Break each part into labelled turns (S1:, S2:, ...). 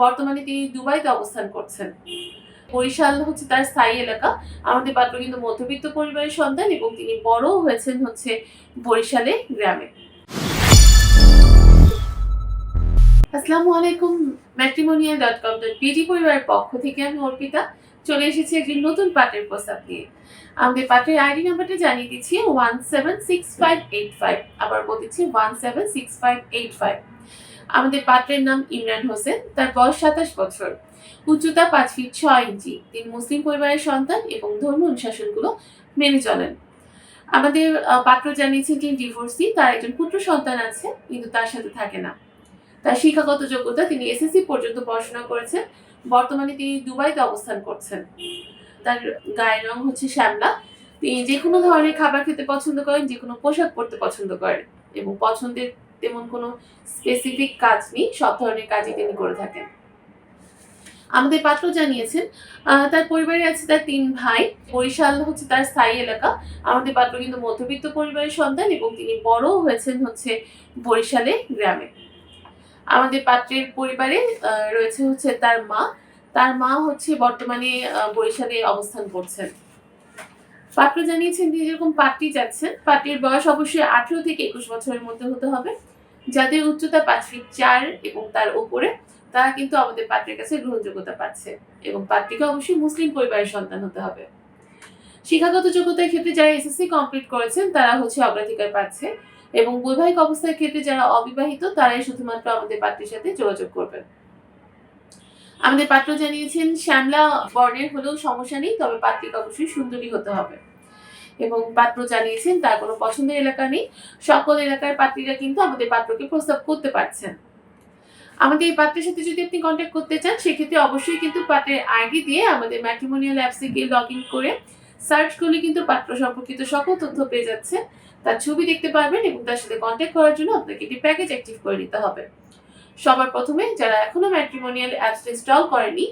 S1: বর্তমানে তিনি দুবাইতে অবস্থান করছেন। বরিশাল হচ্ছে তার স্থায়ী এলাকা। আমাদের পাত্র কিন্তু মধ্যবিত্ত পরিবারের সন্তান এবং তিনি বড় হয়েছেন হচ্ছে বরিশালে গ্রামে। আসসালামু আলাইকুম, matrimonia dot com dot BD পরিবারের পক্ষ থেকে আমি অর্পিতা। চলে এসেছি একটি নতুন পাটের প্রস্তাব নিয়ে। আমাদের পাটের আইডি নাম্বারটা জানিয়ে দিচ্ছি, one seven six five eight five. আবার বলতেছি, one seven six five eight five. আমাদের পাত্রের নাম ইমরান হোসেন, তার বয়স সাতাশ বছর। উচ্চতা পাঁচ ফিট ছয় ইঞ্চি তিনি মুসলিম পরিবারের সন্তান এবং ধর্ম অনুশাসনগুলো মেনে চলেন। আমাদের পাত্র জানিয়েছেন তিনি ডিভোর্সি তার একজন পুত্র সন্তান আছে, কিন্তু তার সাথে থাকে না। তার শিক্ষাগত যোগ্যতা তিনি এসএসসি পর্যন্ত পড়াশোনা করেছেন, বর্তমানে তিনি দুবাইতে অবস্থান করছেন। তার গায়ের রং হচ্ছে শ্যামলা। তিনি যে কোনো ধরনের খাবার খেতে পছন্দ করেন যে কোনো পোশাক পরতে পছন্দ করেন এবং পছন্দের তেমন কোনো স্পেসিফিক কাজ নেই, সব ধরনের কাজই তিনি করে থাকেন। আমাদের পাত্র জানিয়েছেন তার পরিবারে আছে তার তিন ভাই, বরিশাল হচ্ছে তার স্থায়ী এলাকা। আমাদের পাত্র কিন্তু মধ্যবিত্ত পরিবারের সন্তান এবং তিনি বড় হয়েছেন হচ্ছে বরিশালে গ্রামে। আমাদের পাত্রের পরিবারে রয়েছে হচ্ছে তার মা। তার মা হচ্ছে বর্তমানে বরিশালে অবস্থান করছেন। পাত্র জানিয়েছেন, তিনি যেরকম পাত্রী যাচ্ছেন পাত্রীর বয়স অবশ্যই আঠেরো থেকে একুশ বছরের মধ্যে হতে হবে। যাদের উচ্চতা পাঁচ ফিট চার এবং তার উপরে তারা কিন্তু আমাদের পাত্রের কাছে গ্রহণযোগ্যতা পাচ্ছে এবং পাত্রীকে অবশ্যই মুসলিম পরিবারের সন্তান হতে হবে। শিক্ষাগত যোগ্যতার ক্ষেত্রে যারা এসএসসি কমপ্লিট করেছেন, তারা হচ্ছে অগ্রাধিকার পাচ্ছে এবং বৈবাহিক অবস্থার ক্ষেত্রে যারা অবিবাহিত, তারাই শুধুমাত্র আমাদের পাত্রের সাথে যোগাযোগ করবেন। আমাদের পাত্র জানিয়েছেন, শ্যামলা বর্ণের হলেও সমস্যা নেই, তবে পাত্রিকা অবশ্যই সুন্দরী হতে হবে। এবং পাত্র জানিয়েছেন, তার কোনো পছন্দের এলাকা নেই। সকল এলাকার পাত্রীরা কিন্তু আমাদের পাত্রকে প্রস্তাব করতে পারছেন। আমাদের এই পাত্রের সাথে যদি আপনি কন্ট্যাক্ট করতে চান, সেক্ষেত্রে অবশ্যই কিন্তু পাত্রের আইডি দিয়ে আমাদের ম্যাট্রিমোনিয়াল অ্যাপসে গিয়ে লগ ইন করে সার্চ করলে কিন্তু পাত্র সম্পর্কিত সকল তথ্য পেয়ে যাচ্ছে। তার ছবি দেখতে পারবেন এবং তার সাথে কন্ট্যাক্ট করার জন্য আপনাকে একটি প্যাকেজ অ্যাক্টিভ করে নিতে হবে। সবার প্রথমে যারা এখনও ম্যাট্রিমোনিয়াল অ্যাপস ইনস্টল করেনি,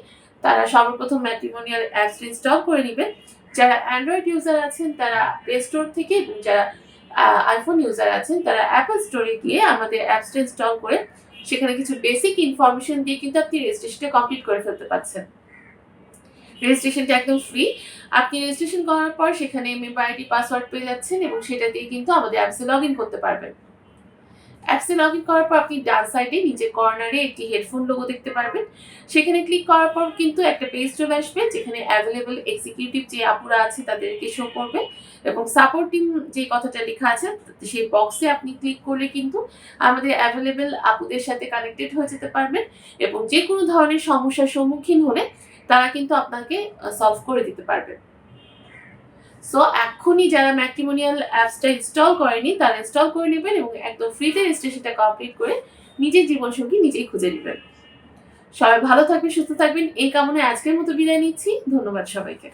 S1: তারা সর্বপ্রথম ম্যাট্রিমোনিয়াল অ্যাপস ইনস্টল করে নেবেন যারা অ্যান্ড্রয়েড ইউজার আছেন, তারা প্লে স্টোর থেকে এবং যারা আইফোন ইউজার আছেন, তারা অ্যাপল স্টোরে গিয়ে আমাদের অ্যাপসটা ইনস্টল করে সেখানে কিছু বেসিক ইনফরমেশন দিয়ে কিন্তু আপনি রেজিস্ট্রেশনটা কমপ্লিট করে ফেলতে পারছেন। রেজিস্ট্রেশনটা একদম ফ্রি আপনি রেজিস্ট্রেশন করার পর সেখানে মেম্বার আইডি পাসওয়ার্ড পেয়ে যাচ্ছেন এবং সেটা দিয়ে কিন্তু আমাদের অ্যাপসে লগ ইন করতে পারবেন। অ্যাপসে লগ ইন করার পর আপনি ডান সাইডে নিচে কর্নারে একটি হেডফোন লোগো দেখতে পারবেন। সেখানে ক্লিক করার পর কিন্তু একটা পেজ চলে আসবে, যেখানে অ্যাভেলেবল এক্সিকিউটিভ যে আপুরা আছে তাদেরকে শো করবে এবং সাপোর্টিং যে কথাটা লেখা আছে, সেই বক্সে আপনি ক্লিক করলে কিন্তু আমাদের অ্যাভেলেবেল আপুদের সাথে কানেক্টেড হয়ে যেতে পারবেন এবং যে কোনো ধরনের সমস্যার সম্মুখীন হলে তারা কিন্তু আপনাকে সলভ করে দিতে পারবে। সো এখনই যারা ম্যাট্রিমোনিয়াল অ্যাপসটা ইনস্টল করেনি, তারা ইনস্টল করে নেবেন এবং একদম ফ্রিতে রেজিস্ট্রেশনটা কমপ্লিট করে নিজের জীবনসঙ্গী নিজেই খুঁজে নেবেন। সবাই ভালো থাকবেন, সুস্থ থাকবেন। এই কামনায় আজকের মতো বিদায় নিচ্ছি। ধন্যবাদ সবাইকে।